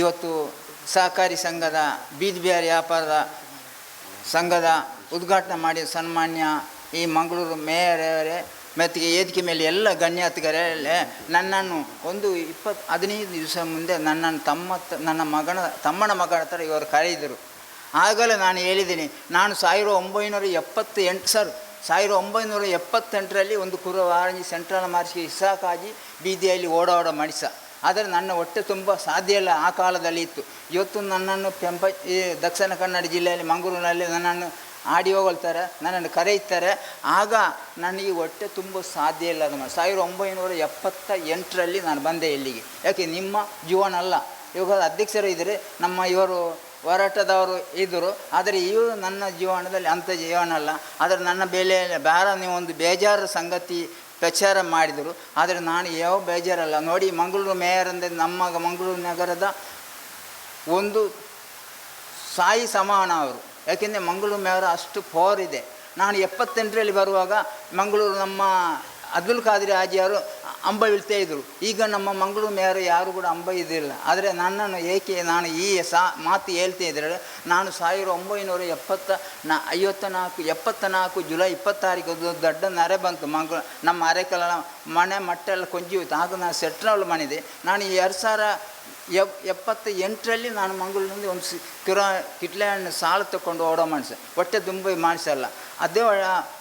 ಇವತ್ತು ಸಹಕಾರಿ ಸಂಘದ ಬೀದಿ ಬಿಹಾರಿ ವ್ಯಾಪಾರದ ಸಂಘದ ಉದ್ಘಾಟನೆ ಮಾಡಿದ ಸನ್ಮಾನ್ಯ ಈ ಮಂಗಳೂರು ಮೇಯರವರೇ ಅವರೇ ಮತ್ತು ವೇದಿಕೆ ಮೇಲೆ ಎಲ್ಲ ಗಣ್ಯಾತಿಗರಲ್ಲೇ ನನ್ನನ್ನು ಒಂದು ಇಪ್ಪತ್ತು ಹದಿನೈದು ದಿವಸ ಮುಂದೆ ನನ್ನನ್ನು ತಮ್ಮ ನನ್ನ ಮಗನ, ತಮ್ಮನ ಮಗನ ಹತ್ರ ಇವರು ಕರೆಯಿದರು ಆಗಲೇ ನಾನು ಹೇಳಿದ್ದೀನಿ, ನಾನು ಸಾವಿರದ ಒಂಬೈನೂರ ಎಪ್ಪತ್ತು ಎಂಟು ಸರ್, ಸಾವಿರದ ಒಂಬೈನೂರ ಎಪ್ಪತ್ತೆಂಟರಲ್ಲಿ ಒಂದು ಕುರುವಾರಂಜಿ ಸೆಂಟ್ರಲ್ ಮಾರ್ಚ್ಗೆ ಇಸಾಕಾಗಿ ಬೀದಿಯಲ್ಲಿ ಓಡಾಡೋ ಮನುಷ್ಯ ಆದರೆ ನನ್ನ ಹೊಟ್ಟೆ ತುಂಬ ಸಾಧ್ಯ ಇಲ್ಲ ಆ ಕಾಲದಲ್ಲಿ ಇತ್ತು. ಇವತ್ತು ನನ್ನನ್ನು ಪೆಂಪ ದಕ್ಷಿಣ ಕನ್ನಡ ಜಿಲ್ಲೆಯಲ್ಲಿ ಮಂಗಳೂರಿನಲ್ಲಿ ನನ್ನನ್ನು ಆಡಿ ಹೋಗ್ತಾರೆ ನನ್ನನ್ನು ಕರೆಯುತ್ತಾರೆ. ಆಗ ನನಗೆ ಹೊಟ್ಟೆ ತುಂಬ ಸಾಧ್ಯ ಇಲ್ಲ ಅದು ಸಾವಿರದ ಒಂಬೈನೂರ ಎಪ್ಪತ್ತ ಎಂಟರಲ್ಲಿ ನಾನು ಬಂದೆ ಇಲ್ಲಿಗೆ. ಯಾಕೆ? ನಿಮ್ಮ ಜೀವನ ಅಲ್ಲ ಇವಾಗ ಅಧ್ಯಕ್ಷರು ಇದ್ದರೆ ನಮ್ಮ ಇವರು ಹೋರಾಟದವರು ಇದ್ದರು. ಆದರೆ ಇವರು ನನ್ನ ಜೀವನದಲ್ಲಿ ಅಂಥ ಜೀವನ ಅಲ್ಲ ಆದರೆ ನನ್ನ ಬೆಲೆಯಲ್ಲಿ ಬೇರೆ ನೀವು ಒಂದು ಬೇಜಾರು ಸಂಗತಿ ಪ್ರಚಾರ ಮಾಡಿದರು. ಆದರೆ ನಾನು ಯಾವ ಬೇಜಾರಲ್ಲ. ನೋಡಿ, ಮಂಗಳೂರು ಮೇಯರ್ ಅಂದರೆ ನಮ್ಮ ಮಂಗಳೂರು ನಗರದ ಒಂದು ಸಾಯಿ ಸಮಾನ ಅವರು. ಯಾಕೆಂದರೆ ಮಂಗಳೂರು ಮೇಯರ್ ಅಷ್ಟು ಪವರ್ ಇದೆ. ನಾನು ಎಪ್ಪತ್ತೆಂಟರಲ್ಲಿ ಬರುವಾಗ ಮಂಗಳೂರು ನಮ್ಮ ಅಬ್ದುಲ್ ಖಾದ್ರಿ ಹಾಜಿಯವರು ಅಂಬ ಇಳ್ತಾ ಇದ್ದರು ಈಗ ನಮ್ಮ ಮಂಗಳೂರು ಮೇಯರ್ ಯಾರು ಕೂಡ ಅಂಬ ಇದಿಲ್ಲ ಆದರೆ ನನ್ನನ್ನು ಏಕೆ ನಾನು ಈ ಸಾ ಮಾತು ಹೇಳ್ತಾ ಇದ್ದರೆ ನಾನು ಸಾವಿರದ ಒಂಬೈನೂರ ಎಪ್ಪತ್ತ ನಾ ಐವತ್ತ ನಾಲ್ಕು ಎಪ್ಪತ್ತ ನಾಲ್ಕು ಜುಲೈ ಇಪ್ಪತ್ತಾರಿಗೆ ಒಂದು ದೊಡ್ಡ ನರೆ ಬಂತು. ಮಂಗಳ ನಮ್ಮ ಅರೆಕಲ ಮನೆ ಮಟ್ಟೆಲ್ಲ ಕೊಂಜಿ ಹೋಯ್ತು. ಆಗ ನಾನು ಸೆಟ್ರಲ್ ಮನಿದೆ. ನಾನು ಎರಡು ಸಾವಿರ ಎಪ್, ಎಪ್ಪತ್ತ ಎಂಟರಲ್ಲಿ ನಾನು ಮಂಗಳೂರಿನಲ್ಲಿ ಒಂದು ಸಿ, ಕಿರೋ ಕಿಟ್ಲೆ ಹಣ್ಣು ಸಾಲು ತಗೊಂಡು ಓಡೋ ಮನುಷ್ಯ ಹೊಟ್ಟೆ ತುಂಬ ಮಾಡಿಸಲ್ಲ ಅದೇ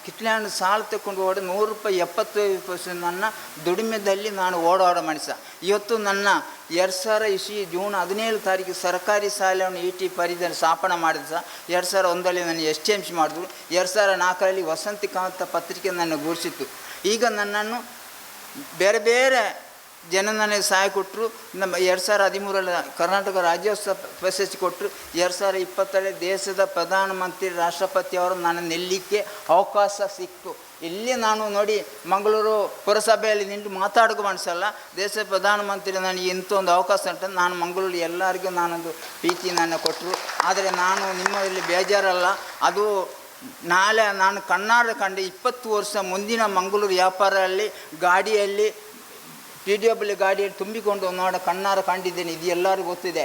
ಕಿಟ್ಲೆ ಹಣ್ಣು ಸಾಲು ತಗೊಂಡು ಓಡಿ ನೂರು ರೂಪಾಯಿ ಎಪ್ಪತ್ತೈದು ಪರ್ಸೆಂಟ್ ನನ್ನ ದುಡಿಮೆದಲ್ಲಿ ನಾನು ಓಡಾಡೋ ಮನುಷ್ಯ ಇವತ್ತು ನನ್ನ ಎರಡು ಸಾವಿರ ಇಸಿ ಜೂನ್ ಹದಿನೇಳು ತಾರೀಕು ಸರ್ಕಾರಿ ಸಾಲವನ್ನು ಇ ಟಿ ಪರಿಧಿಯನ್ನು ಸ್ಥಾಪನೆ ಮಾಡಿದ. ಸಹ ಎರಡು ಸಾವಿರ ಒಂದರಲ್ಲಿ ನನ್ನ ಎಸ್ ಟಿ ಎಂ ಸಿ ಮಾಡಿದ್ರು. ಎರಡು ಸಾವಿರ ನಾಲ್ಕರಲ್ಲಿ ವಸಂತಿಕಾಂತ ಪತ್ರಿಕೆ ನನ್ನ ಗುರುಸಿತ್ತು ಈಗ ನನ್ನನ್ನು ಬೇರೆ ಬೇರೆ ಜನ ನನಗೆ ಸಹಾಯ ಕೊಟ್ಟರು ನಮ್ಮ ಎರಡು ಸಾವಿರ ಹದಿಮೂರರಲ್ಲಿ ಕರ್ನಾಟಕ ರಾಜ್ಯೋತ್ಸವ ಪ್ರಶಸ್ತಿ ಕೊಟ್ಟರು ಎರಡು ಸಾವಿರ ಇಪ್ಪತ್ತರಲ್ಲಿ ದೇಶದ ಪ್ರಧಾನಮಂತ್ರಿ ರಾಷ್ಟ್ರಪತಿಯವರು ನನ್ನ ನೆಲ್ಲಿಕ್ಕೆ ಅವಕಾಶ ಸಿಕ್ತು ಇಲ್ಲಿ ನಾನು ನೋಡಿ ಮಂಗಳೂರು ಪುರಸಭೆಯಲ್ಲಿ ನಿಂತು ಮಾತಾಡೋಕೆ ಮನಸ್ಸಲ್ಲ ದೇಶದ ಪ್ರಧಾನಮಂತ್ರಿ ನನಗೆ ಇಂಥ ಒಂದು ಅವಕಾಶ ಉಂಟು. ನಾನು ಮಂಗಳೂರು ಎಲ್ಲರಿಗೂ ನಾನೊಂದು ಪ್ರೀತಿ ನನ್ನ ಕೊಟ್ಟರು ಆದರೆ ನಾನು ನಿಮ್ಮಲ್ಲಿ ಬೇಜಾರಲ್ಲ. ಅದು ನಾಳೆ ನಾನು ಕಣ್ಣಾರ ಕಂಡು ಇಪ್ಪತ್ತು ವರ್ಷ ಮುಂದಿನ ಮಂಗಳೂರು ವ್ಯಾಪಾರದಲ್ಲಿ, ಗಾಡಿಯಲ್ಲಿ ಪಿ ಡಿ ಡಬ್ಲ್ಯೂ ಗಾಡಿಯಲ್ಲಿ ತುಂಬಿಕೊಂಡು ನೋಡ ಕಣ್ಣಾರ ಕಂಡಿದ್ದೇನೆ ಇದು ಎಲ್ಲರಿಗೂ ಗೊತ್ತಿದೆ.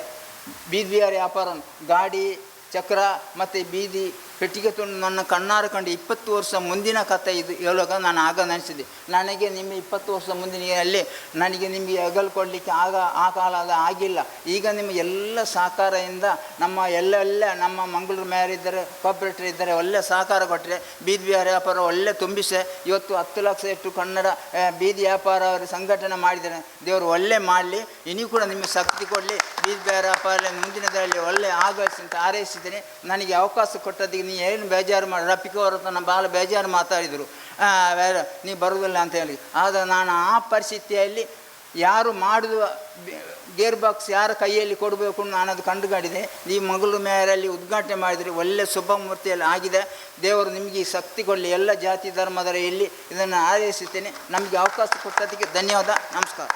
ಬೀದಿ ವ್ಯಾಪಾರ ಗಾಡಿ, ಚಕ್ರ ಮತ್ತು ಬೀದಿ ಪೆಟ್ಟಿಗೆ ತುಂಡು ನನ್ನ ಕಣ್ಣಾರು ಕಂಡು ಇಪ್ಪತ್ತು ವರ್ಷ ಮುಂದಿನ ಕಥೆ ಇದು. ಹೇಳುವಾಗ ನಾನು ಆಗ ನೆನೆಸಿದೆ ನನಗೆ ನಿಮ್ಮ ಇಪ್ಪತ್ತು ವರ್ಷ ಮುಂದಿನಲ್ಲಿ ನನಗೆ ನಿಮಗೆ ಹಗಲು ಕೊಡಲಿಕ್ಕೆ ಆಗ, ಆ ಕಾಲದ ಆಗಿಲ್ಲ. ಈಗ ನಿಮ್ಮ ಎಲ್ಲ ಸಹಕಾರದಿಂದ ನಮ್ಮ ಎಲ್ಲೆಲ್ಲ ನಮ್ಮ ಮಂಗಳೂರು ಮೇಯರ್ ಇದ್ದರೆ ಕಾಪ್ರೇಟರ್ ಇದ್ದಾರೆ, ಒಳ್ಳೆ ಸಹಕಾರ ಕೊಟ್ಟರೆ ಬೀದಿ ವ್ಯಾಪಾರ ಒಳ್ಳೆ ತುಂಬಿಸೆ. ಇವತ್ತು ಹತ್ತು ಲಕ್ಷ ಇಟ್ಟು ಕನ್ನಡ ಬೀದಿ ವ್ಯಾಪಾರ ಸಂಘಟನೆ ಮಾಡಿದ್ದಾರೆ. ದೇವರು ಒಳ್ಳೆ ಮಾಡಲಿ, ಇನ್ನೂ ಕೂಡ ನಿಮಗೆ ಶಕ್ತಿ ಕೊಡಲಿ. ಬೀದಿ ವ್ಯಾಪಾರ ಮುಂದಿನದರಲ್ಲಿ ಒಳ್ಳೆ ಆಗಲಿಸಿ ಅಂತ ಹಾರೈಸಿದ್ದೀನಿ. ನನಗೆ ಅವಕಾಶ ಕೊಟ್ಟದ್ದಕ್ಕೆ ನೀ ಏನು ಬೇಜಾರು ಮಾಡಿ. ರಪ್ಪಿಕೋ ಅವ್ರ ನಾನು ಭಾಳ ಬೇಜಾರು ಮಾತಾಡಿದರು. ನೀ ಬರುವುದಿಲ್ಲ ಅಂತ ಹೇಳಿ. ಆದರೆ ನಾನು ಆ ಪರಿಸ್ಥಿತಿಯಲ್ಲಿ ಯಾರು ಮಾಡಿದ ಗೇರ್ ಬಾಕ್ಸ್ ಯಾರ ಕೈಯಲ್ಲಿ ಕೊಡಬೇಕು ನಾನು ಅದು ಕಂಡುಕೊಂಡಿದೆ ಈ ಮಗಳು ಮೇಯರಲ್ಲಿ ಉದ್ಘಾಟನೆ ಮಾಡಿದರೆ ಒಳ್ಳೆ ಶುಭ ಮೂರ್ತಿಯಲ್ಲಿ ಆಗಿದೆ. ದೇವರು ನಿಮಗೆ ಈ ಶಕ್ತಿ ಕೊಡಲಿ. ಎಲ್ಲ ಜಾತಿ ಧರ್ಮದರ ಇಲ್ಲಿ ಇದನ್ನು ಆರೈಸುತ್ತೇನೆ ನಮಗೆ ಅವಕಾಶ ಕೊಟ್ಟದಕ್ಕೆ ಧನ್ಯವಾದ. ನಮಸ್ಕಾರ.